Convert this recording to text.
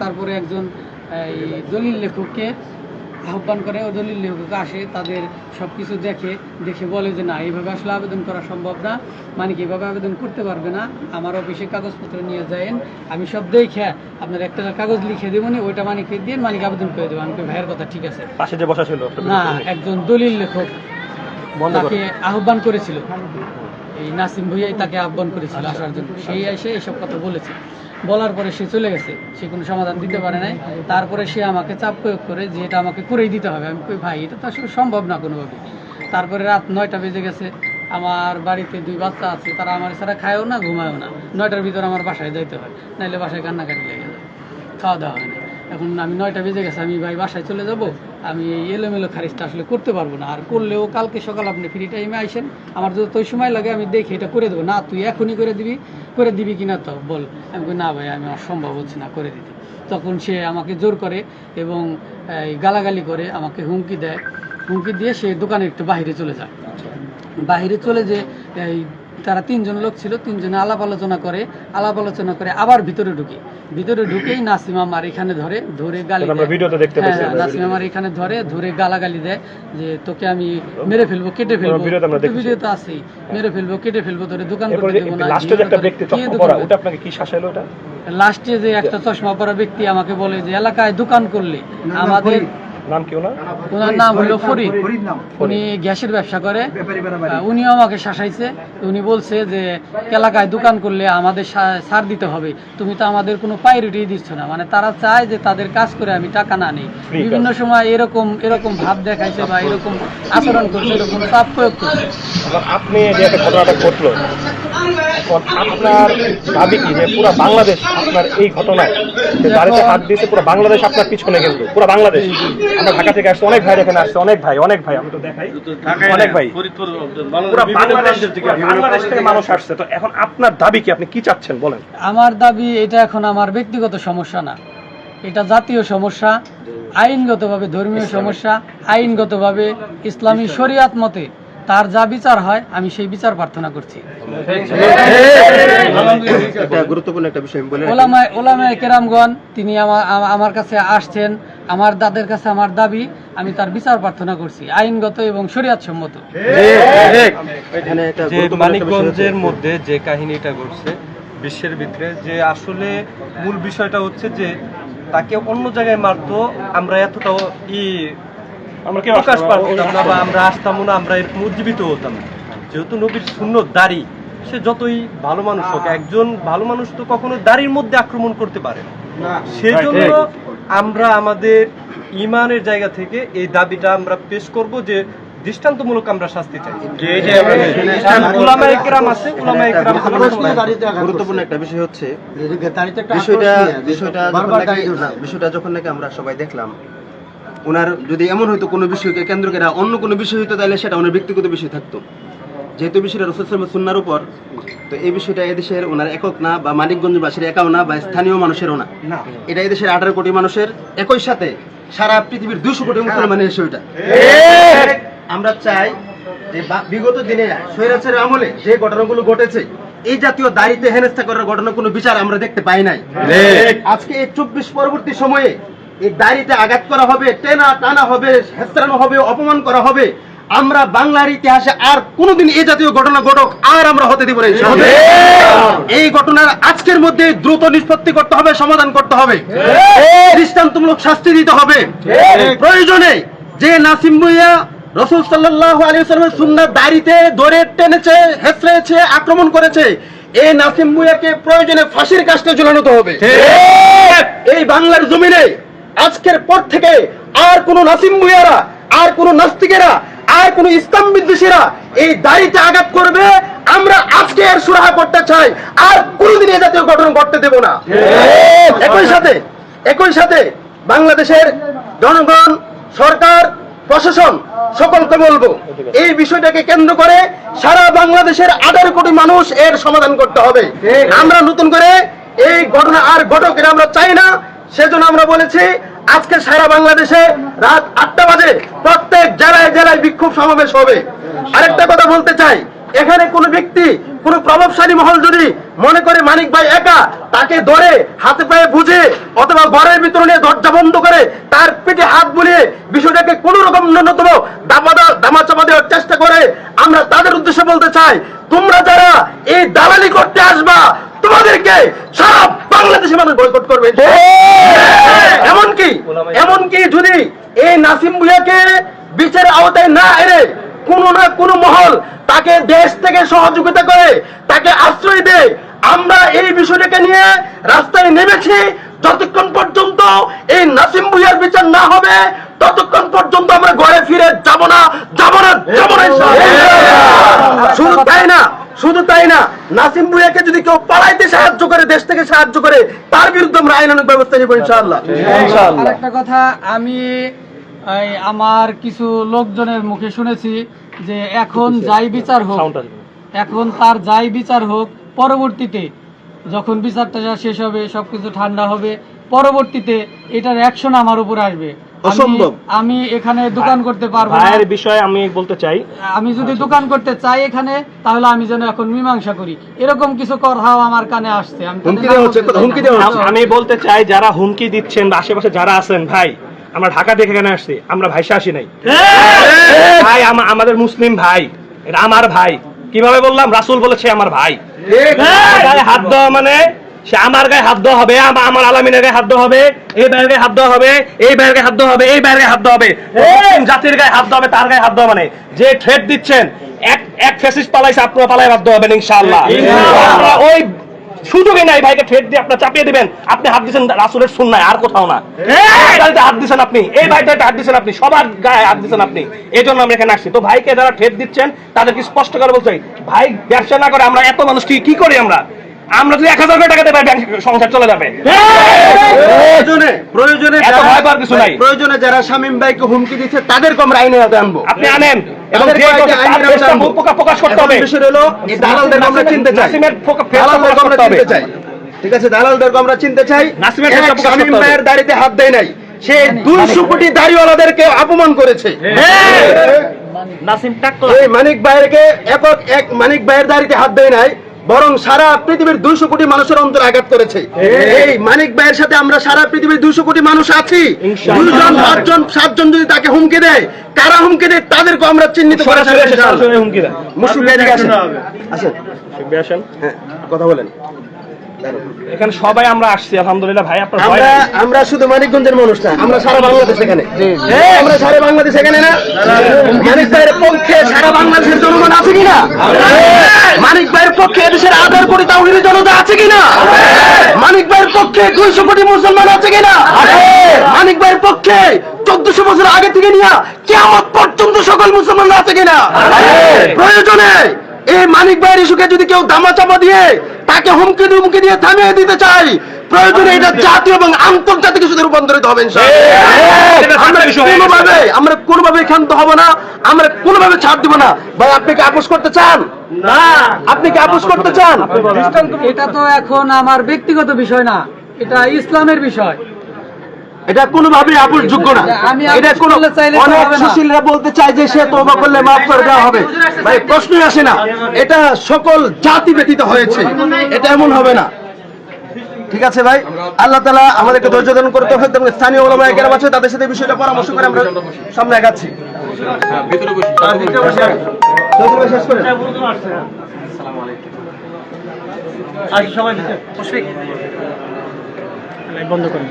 তারপরে একজন এই দলিল লেখককে আহ্বান করে ও দলিল লেখক আসে তাদের সব কিছু দেখে দেখে বলে যে না এইভাবে আসলে আবেদন করা সম্ভব না। মানিক এইভাবে আবেদন করতে পারবে না। আমার অফিসে কাগজপত্র নিয়ে যায়েন। আমি সব দেখে আপনার একটা কাগজ লিখে দেবো নি ওইটা মানিককে দিয়ে মানিক আবেদন করে দেবো আমি ভাইয়ের কথা ঠিক আছে। পাশে যে বসা ছিল না একজন দলিল লেখক তাকে আহ্বান করেছিল। এই নাসিম ভুইয়াই তাকে আহ্বান করেছিল আসার জন্য। সেই এসে এসব কথা বলেছে। বলার পরে সে চলে গেছে। সে কোনো সমাধান দিতে পারে নাই। তারপরে সে আমাকে চাপ প্রয়োগ করে যে এটা আমাকে করেই দিতে হবে। আমি কই, ভাই, এটা তো আসলে সম্ভব না কোনোভাবে। তারপরে রাত নয়টা বেজে গেছে। আমার বাড়িতে দুই বাচ্চা আছে, তারা আমার ছাড়া খায়ও না, ঘুমায়ও না। নয়টার ভিতরে আমার বাসায় যাইতে হয়, নাইলে বাসায় কান্নাকাটি লেগে যায়। খাওয়া দাওয়া হয় না। এখন আমি নয়টা বেজে গেছে, আমি, ভাই, বাসায় চলে যাব। আমি এই এলোমেলো খারিজটা আসলে করতে পারব না। আর করলেও কালকে সকাল আপনি ফ্রি টাইমে আইসেন। আমার যদি তোই সময় লাগে, আমি দেখি এটা করে দেবো। না, তুই এখনই করে দিবি। করে দিবি কিনা তো? বল। আমি না ভাই আমি অসম্ভব হচ্ছে না করে দিতে। তখন সে আমাকে জোর করে এবং গালাগালি করে আমাকে হুমকি দেয়। হুমকি দিয়ে সে দোকানে একটু বাহিরে চলে যায়। বাহিরে চলে যে এই তারা তিনজন লোক ছিল তিনজনে আলাপ আলোচনা করে আলাপ আলোচনা করে আবার ভিতরে ঢুকে। ভিতরে ঢুকেই নাসিম আমার এখানে ধরে ধরে গালি। হ্যাঁ, পাচ্ছি। নাসিম আমার এখানে ধরে ধরে গালাগালি দেয় যে তোকে আমি মেরে ফেলব কেটে ফেলব। ভিডিও তো আছেই। মেরে ফেলব কেটে ফেলব ধরে দোকান দেবো না লাস্টে যে একটা চশমা পরা ব্যক্তি আমাকে বলে যে এলাকায় দোকান করলে আমাদের নাম কি ওনার? ওনার নাম হলো ফরিদ। উনি গ্যাসের ব্যবসা করে। উনিও আমাকে শাসাইছে। উনি বলছে যে এলাকায় দোকান করলে আমাদের সা- ছাড় দিতে হবে। তুমি তো আমাদের কোনো প্রায়োরিটি দিচ্ছ না। মানে তারা চায় যে তাদের কাজ করে আমি টাকা না নিই। বিভিন্ন সময় এরকম এরকম ভাব দেখাইছে বা এরকম আচরণ করছে এরকম চাপ প্রয়োগ করছে। আপনি যে একটা ঘটনাটা ঘটলো আপনার দাবি কি? যে পুরো বাংলাদেশ আপনার এই ঘটনায় যে গাড়িতে হাত দিয়েছে পুরো বাংলাদেশ আপনার পিছনে কিন্তু পুরো বাংলাদেশ। আমরা ঢাকা থেকে আসছে অনেক ভাই এখানে আসছে অনেক ভাই অনেক ভাই আমি তো দেখাই। অনেক ভাই। পুরো বাংলাদেশ বাংলাদেশ থেকে মানুষ আসছে। তো এখন আপনার দাবি কি? আপনি কি চাচ্ছেন? বলেন। আমার দাবি এটা এখন আমার ব্যক্তিগত সমস্যা না। এটা জাতীয় সমস্যা আইনগতভাবে ধর্মীয় সমস্যা আইনগতভাবে ইসলামী শরিয়াত মতে তার যা বিচার হয় আমি সেই বিচার প্রার্থনা করছি। ওলামায় ওলামায় কেরামগণ তিনি আমার কাছে আসছেন। আমার দাদের কাছে আমার দাবি আমি তার বিচার প্রার্থনা করছি আইনগত এবং শরিয়াত সম্মত যে মানিকগঞ্জের মধ্যে যে কাহিনীটা ঘটছে বিশ্বের ভিতরে যে আসলে মূল বিষয়টা হচ্ছে যে তাকে অন্য জায়গায় মারতো আমরা এতটাও ই আমরা প্রকাশ পারতাম না বা আমরা আসতাম না আমরা এরকম উজ্জীবিত হতাম। না যেহেতু নবীর শূন্য দাড়ি সে যতই ভালো মানুষ হোক একজন ভালো মানুষ তো কখনো দাড়ির মধ্যে আক্রমণ করতে পারে না। সেজন্য আমরা আমাদের ইমানের জায়গা থেকে এই দাবিটা আমরা পেশ করব যে দৃষ্টান্তমূলক আমরা শাস্তি চাই। আছে গুরুত্বপূর্ণ একটা বিষয় হচ্ছে বিষয়টা বিষয়টা যখন নাকি বিষয়টা যখন নাকি আমরা সবাই দেখলাম ওনার যদি এমন হয়তো কোনো বিষয়কে কেন্দ্র করে অন্য কোনো বিষয় হইতো তাহলে সেটা ওনার ব্যক্তিগত বিষয় থাকতো। যেহেতু বিষয়টা রসুল সুন্নার উপর তো এই বিষয়টা এদেশের ওনার একক না বা মানিকগঞ্জবাসীর একাও না বা স্থানীয় মানুষেরও না। এটা এদেশের আঠারো কোটি মানুষের একই সাথে সারা পৃথিবীর কোটি মুসলমানের বিষয়টা আমরা চাই যে বিগত দিনে আমলে যে ঘটনাগুলো ঘটেছে এই জাতীয় দাড়িতে হেনস্থা করার ঘটনা কোনো বিচার আমরা দেখতে পাই নাই। আজকে এই চব্বিশ পরবর্তী সময়ে এই দাড়িতে আঘাত করা হবে টেনা টানা হবে হেস্তানো হবে অপমান করা হবে আমরা বাংলার ইতিহাসে আর কোনোদিন এই জাতীয় ঘটনা ঘটক আর আমরা হতে দিব না এই ঘটনার আজকের মধ্যে দ্রুত নিষ্পত্তি করতে হবে সমাধান করতে হবে। দৃষ্টান্তমূলক শাস্তি দিতে হবে। প্রয়োজনে যে নাসিম ভুইয়া রসুল সাল্লাহ আলী সাল্লামের সুন্নার দাড়িতে ধরে টেনেছে হেসড়েছে আক্রমণ করেছে এই নাসিম ভুইয়াকে প্রয়োজনে ফাঁসির কাজটা ঝুলানোতে হবে। এই বাংলার জমিনে আজকের পর থেকে আর কোন নাসিম ভুইয়ারা আর কোন নাস্তিকেরা আর কোন ইসলাম বিদ্বেষীরা এই দাড়িতে আঘাত করবে, আমরা আজকে এর সুরাহা করতে চাই। আর কোনদিন এই জাতীয় ঘটনা ঘটতে দেব না। একই সাথে একই সাথে বাংলাদেশের জনগণ, সরকার, প্রশাসন, সকলকে বলব, এই বিষয়টাকে কেন্দ্র করে সারা বাংলাদেশের আঠারো কোটি মানুষ এর সমাধান করতে হবে। আমরা নতুন করে এই ঘটনা আর ঘটক আমরা চাই না। সেজন্য আমরা বলেছি, আজকে সারা বাংলাদেশে রাত আটটা বাজে জেলায় বিক্ষোভ সমাবেশ হবে। আরেকটা কথা বলতে চাই এখানে কোনো ব্যক্তি কোন প্রভাবশালী মহল যদি মনে করে মানিক ভাই একা তাকে ধরে হাতে পায়ে বুঝে অথবা ঘরের ভিতরে নিয়ে দরজা বন্ধ করে তার পেটে হাত বুলিয়ে বিষয়টাকে কোন রকম ন্যূনতম দামাদা দামাচাপা দেওয়ার চেষ্টা করে আমরা তাদের উদ্দেশ্যে বলতে চাই তোমরা যারা এই দালালি করতে আসবা তোমাদেরকে সব বাংলাদেশের মানুষ বয়কট করবে। এমনকি এমনকি যদি এই নাসিম ভুইয়াকে বিচারের আওতায় না এনে কোন না কোন মহল তাকে দেশ থেকে সহযোগিতা করে তাকে আশ্রয় দেয়। আমরা এই বিষয়টাকে নিয়ে রাস্তায় নেমেছি। যতক্ষণ পর্যন্ত এই নাসিম ভুইয়ার বিচার না হবে ততক্ষণ পর্যন্ত আমরা ঘরে ফিরে যাব না যাব না যাব না শুধু তাই না শুধু তাই না নাসিম ভুইয়াকে যদি কেউ পালাইতে সাহায্য করে দেশ থেকে সাহায্য করে তার বিরুদ্ধে আমরা আইনানুক ব্যবস্থা নিব ইনশাআল্লাহ। একটা কথা আমি আমার কিছু লোকজনের মুখে শুনেছি যে এখন যাই বিচার হোক এখন তার যাই বিচার হোক পরবর্তীতে যখন বিচারটা শেষ হবে সবকিছু ঠান্ডা হবে পরবর্তীতে এটার অ্যাকশন আমার উপর আসবে। আমি- অসম্ভব। আমি এখানে দোকান করতে পারব ভাইয়ের বিষয়ে আমি বলতে চাই। আমি যদি দোকান করতে চাই এখানে তাহলে আমি যেন এখন মীমাংসা করি। এরকম কিছু কথাও আমার কানে আসছে। আমি হুমকি দেওয়া হচ্ছে, বলতে চাই হুমকি দেওয়া আমি বলতে চাই যারা হুমকি দিচ্ছেন আশেপাশে যারা আছেন ভাই আমরা ঢাকা থেকে এখানে আসছি আমরা ভাইসা আসি নাই। ভাই আমাদের মুসলিম ভাই এটা আমার ভাই। কীভাবে বললাম? রাসূল বলেছে আমার ভাই। গায়ে হাত দেওয়া মানে সে আমার গায়ে হাত দেওয়া হবে আমার আলামিনের গায়ে হাত দেওয়া হবে এই ভাইয়ের গায়ে হাত দেওয়া হবে এই ভাইয়ের গায়ে হাত দেওয়া হবে এই ভাইয়ের গায়ে হাত দেওয়া হবে। জাতির গায়ে হাত দেওয়া হবে তার গায়ে হাত দেওয়া মানে যে থ্রেট দিচ্ছেন এক এক ফেসিস পালাইছে আপনারা পালাই বাধ্য হবেন ইনশাআল্লাহ। ওই সুযোগে নাই ভাইকে থ্রেট দিয়ে আপনার চাপিয়ে দিবেন। আপনি হাত দিচ্ছেন রাসুলের সুন্নায় আর কোথাও না। গাড়িতে হাত দিচ্ছেন আপনি এই ভাইটাতে হাত দিচ্ছেন আপনি সবার গায়ে হাত দিচ্ছেন আপনি। এই জন্য আমরা এখানে আসছি। তো ভাইকে যারা থ্রেট দিচ্ছেন তাদেরকে স্পষ্ট করে বলতে ভাই ব্যবসা না করে আমরা এত মানুষ কি কি করি আমরা? আমরা যদি এক হাজার টাকা দেবো ব্যাংক সংসার চলে যাবে। প্রয়োজনে প্রয়োজনে এত ভয় পাওয়ার কিছু নাই। প্রয়োজনে যারা শামীম ভাইকে হুমকি দিচ্ছে তাদেরকে আমরা আইনে হাতে আনব। আপনি আনেন। এবং যে প্রকাশ করতে হবে বিষয় হলো এই আমরা চিনতে চাই। আমরা চিনতে ঠিক আছে দালালদের আমরা চিনতে চাই। নাসিমের শামীম ভাইয়ের দাড়িতে হাত দেয় নাই। সে দুইশো কোটি দাড়িওয়ালাদেরকে অপমান করেছে। এই মানিক ভাইয়েরকে এক মানিক ভাইয়ের দাড়িতে হাত দেয় নাই। বরং সারা পৃথিবীর দুইশো কোটি মানুষের অন্তর আঘাত করেছে। এই মানিক ভাইয়ের সাথে আমরা সারা পৃথিবীর দুইশো কোটি মানুষ আছি। দুজন দুইজন পাঁচজন সাতজন যদি তাকে হুমকি দেয় কারা হুমকি দেয় তাদেরকে আমরা চিহ্নিত করে হুমকি দেয়। মুসলিম আসেন। হ্যাঁ কথা বলেন। এখানে সবাই আমরা আসছি আলহামদুলিল্লাহ। ভাই আপনার আমরা আমরা শুধু মানিকগঞ্জের মানুষ না আমরা সারা বাংলাদেশ এখানে। আমরা সারা বাংলাদেশ এখানে না? মানিক ভাইয়ের পক্ষে সারা বাংলাদেশের জনগণ আছে কিনা? মানিক ভাইয়ের পক্ষে এদেশের আধার কোটি তাহিনী জনতা আছে কিনা? মানিক ভাইয়ের পক্ষে দুইশো কোটি মুসলমান আছে কিনা? মানিক ভাইয়ের পক্ষে চোদ্দশো বছর আগে থেকে নিয়ে কেমন পর্যন্ত সকল মুসলমান আছে কিনা? প্রয়োজনে এই মানিক ভাইয়ের ইস্যুকে যদি কেউ দামা চাপা দিয়ে তাকে হুমকি ডুমকি দিয়ে থামিয়ে দিতে চাই প্রয়োজনে এটা জাতীয় এবং আন্তর্জাতিক ইস্যুতে রূপান্তরিত হবে আমরা কোনোভাবে আমরা কোনোভাবে ক্ষান্ত হব না আমরা কোনোভাবে ছাড় দিব না ভাই আপনি কি আপোষ করতে চান না আপনি কি আপোষ করতে চান এটা তো এখন আমার ব্যক্তিগত বিষয় না এটা ইসলামের বিষয় এটা কোনোভাবে আপোষযোগ্য না। আমি এটা কোন অনেক সুশীলরা বলতে চায় যে সে তওবা করলে মাফ করে দেওয়া হবে। ভাই প্রশ্নই আসে না। এটা সকল জাতি ব্যতীত হয়েছে। এটা এমন হবে না। ঠিক আছে ভাই? আল্লাহ তালা আমাদেরকে ধৈর্য ধারণ করতে হবে এবং স্থানীয় ওলামা কেরাম আছে তাদের সাথে বিষয়টা পরামর্শ করে আমরা সামনে আগাচ্ছি ভিতরে বসে আগে। চৌধুরী ভাই শেষ করেন। বন্ধ করেন